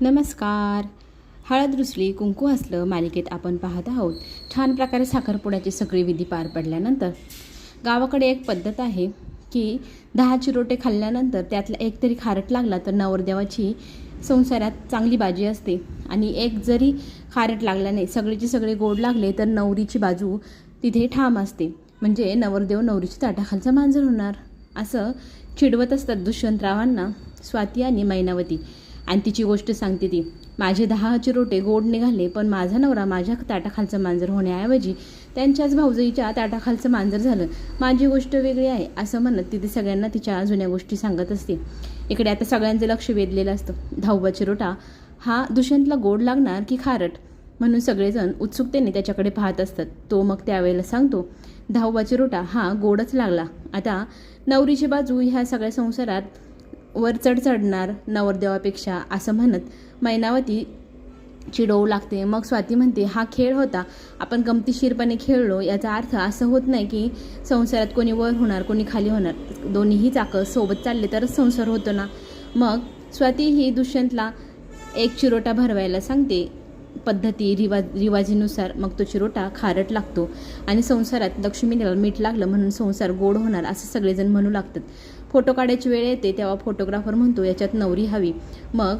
नमस्कार. हळद रुसली कुंकू हसलं मालिकेत आपण पाहत आहोत. छान प्रकारे साखरपुड्याची सगळी विधी पार पडल्यानंतर. गावाकडे एक पद्धत आहे की दहा चिरोटे खाल्ल्यानंतर त्यातला एक तरी खारट लागला तर नवरदेवाची संसारात चांगली बाजी असते. आणि एक जरी खारट लागला नाही सगळेचे सगळे गोड लागले तर नवरीची बाजू तिथे ठाम असते. म्हणजे नवरदेव नवरीची ताटाखालचा मांजर होणार. असं चिडवत असतात दुष्यंतरावांना स्वाती आणि मैनावती. आणि तिची गोष्ट सांगते ती माझे दहा चिरोटे गोड निघाले पण माझा नवरा माझ्या ताटाखालचं मांजर होण्याऐवजी त्यांच्याच भाऊजईच्या ताटाखालचं मांजर झालं. माझी गोष्ट वेगळी आहे असं म्हणत तिथे सगळ्यांना तिच्या जुन्या गोष्टी सांगत असते. इकडे आता सगळ्यांचं लक्ष वेधलेलं असतं. धावबा चिरोटा हा दुष्यंतला गोड लागणार की खारट? म्हणून सगळेजण उत्सुकतेने त्याच्याकडे पाहत असतात. तो मग त्यावेळेला सांगतो धावबा चिरोटा हा गोडच लागला. आता नवरीची बाजू ह्या सगळ्या संसारात वर चढ चढणार नवरदेवापेक्षा असं म्हणत मैनावती चिडवू लागते. मग स्वाती म्हणते हा खेळ होता. आपण गमतीशीरपणे खेळलो. याचा अर्थ असं होत नाही की संसारात कोणी वर होणार कोणी खाली होणार. दोन्हीही चाकं सोबत चालले तरच संसार होतो ना? मग स्वाती ही दुष्यंतला एक चिरोटा भरवायला सांगते. पद्धती रिवाज रिवाजीनुसार मग तो चिरोटा खारट लागतो आणि संसारात लक्ष्मीला मीठ लागलं म्हणून संसार गोड होणार असं सगळेजण म्हणू लागतात. फोटो काढायची वेळ येते तेव्हा फोटोग्राफर म्हणतो याच्यात नवरी हवी. मग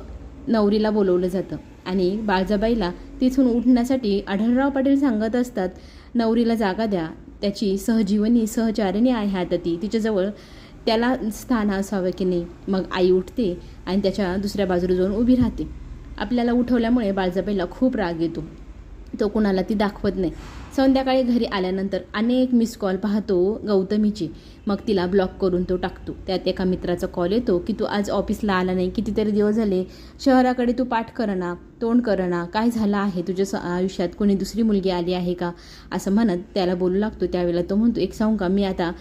नवरीला बोलवलं जातं. आणि बाळजाबाईला तिथून उठण्यासाठी आढळराव पाटील सांगत असतात नवरीला जागा द्या. त्याची सहजीवनी सहचारिणी आहे आता ती तिच्याजवळ त्याला स्थान असावं की नाही? मग आई उठते आणि त्याच्या दुसऱ्या बाजूला जाऊन उभी राहते. आपल्याला उठवल्यामुळे बाळजाबाईला खूप राग येतो. तो कुणाला ती दाखवत नाही. संध्याकाळी घरी आल्यानंतर अनेक मिस कॉल पाहतो गौतमीची. मग तिला ब्लॉक करून तो टाकतो. त्यात एका मित्राचा कॉल येतो की तू आज ऑफिसला आला नाही कितीतरी दिवस झाले. शहराकडे तू पाठ करना तोंड करना काय झालं आहे? तुझ्या स- आयुष्यात कोणी दुसरी मुलगी आली आहे का? असं म्हणत त्याला बोलू लागतो. त्यावेळेला तो म्हणतो एक सांगू का? मी आता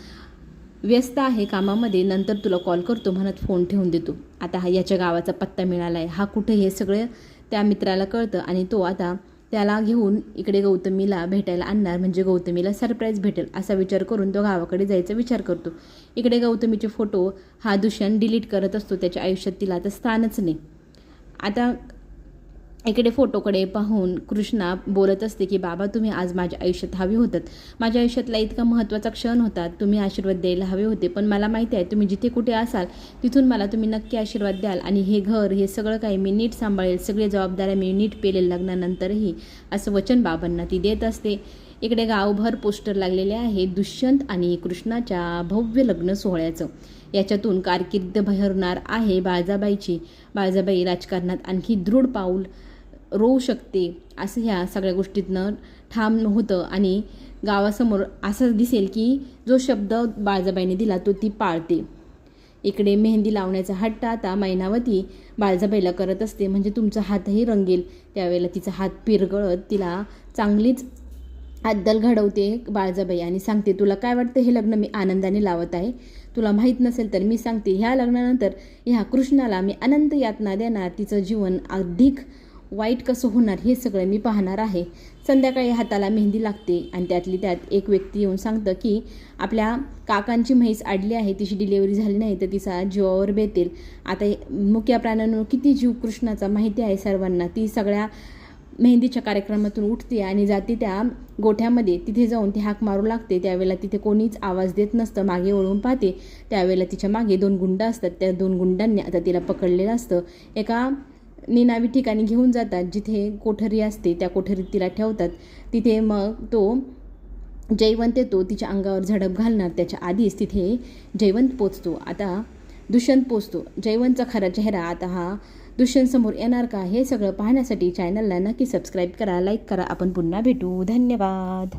व्यस्त आहे कामामध्ये नंतर तुला कॉल करतो म्हणत फोन ठेवून देतो. आता हा याच्या गावाचा पत्ता मिळाला आहे हा कुठे हे सगळं त्या मित्राला कळतं आणि तो आता त्याला घेऊन इकडे गौतमीला भेटायला आणणार म्हणजे गौतमीला सरप्राईज भेटेल असा विचार करून तो गावाकडे जायचा विचार करतो. इकडे गौतमीचे फोटो हा दुष्यंत डिलीट करत असतो त्याच्या आयुष्यात तिला आता स्थानच नाही. आता इकडे फोटोकडे पाहून कृष्णा बोलत असते की बाबा तुम्ही आज माझ्या आयुष्यात हवे होतात. माझ्या आयुष्यातला इतका महत्त्वाचा क्षण होता. तुम्ही आशीर्वाद द्यायला हवे होते. पण मला माहिती आहे तुम्ही जिथे कुठे असाल तिथून मला तुम्ही नक्की आशीर्वाद द्याल. आणि हे घर हे सगळं काही मी नीट सांभाळेल. सगळे जबाबदाऱ्या मी नीट पेलेल लग्नानंतरही. असं वचन बाबांना ती देत असते. इकडे गावभर पोस्टर लागलेले आहे दुष्यंत आणि कृष्णाच्या भव्य लग्न सोहळ्याचं. याच्यातून कारकीर्द भरणार आहे बाळजाबाईची. बाळजाबाई राजकारणात आणखी दृढ पाऊल रोवू शकते असं ह्या सगळ्या गोष्टीतनं ठाम होतं. आणि गावासमोर असं दिसेल की जो शब्द बाळजाबाईने दिला तो ती पाळते. इकडे मेहंदी लावण्याचा हट्ट आता मैनावती बाळजाबाईला करत असते. म्हणजे तुमचा हातही रंगेल. त्यावेळेला तिचा हात पिरगळत तिला चांगलीच अद्दल घडवते बाळजाबाई आणि सांगते तुला काय वाटतं हे लग्न मी आनंदाने लावत आहे? तुला माहीत नसेल तर मी सांगते. ह्या लग्नानंतर ह्या कृष्णाला मी अनंत यातना देणार. तिचं जीवन अधिक वाईट कसं होणार हे सगळं मी पाहणार आहे. संध्याकाळी हाताला मेहंदी लागते आणि त्यातली त्यात एक व्यक्ती येऊन सांगतं की आपल्या काकांची म्हैस अडली आहे तिची डिलेवरी झाली नाही तर तिचा जीवावर बेतेल. आता मुक्या प्राण्यांवर किती जीव कृष्णाचा माहिती आहे सर्वांना. ती सगळ्या मेहंदीच्या कार्यक्रमातून उठते आणि जाते त्या गोठ्यामध्ये. तिथे जाऊन ती हाक मारू लागते. त्यावेळेला तिथे कोणीच आवाज देत नसतं. मागे वळून पाहते. त्यावेळेला तिच्यामागे दोन गुंड असतात. त्या दोन गुंडांनी आता तिला पकडलेलं असतं. एका निनावी ठिकाणी घेऊन जातात. जिथे कोठरी असते त्या कोठरीत तिला ठेवतात. तिथे मग तो जयवंत येतो तिच्या अंगावर झडप घालणार. त्याच्या आधीच तिथे जयवंत पोचतो. आता दुष्यंत पोचतो. जयवंतचा खरा चेहरा आता हा दुष्यंत समोर येणार का? हे सगळं पाहण्यासाठी चॅनलला नक्की सबस्क्राईब करा लाईक करा. आपण पुन्हा भेटू. धन्यवाद.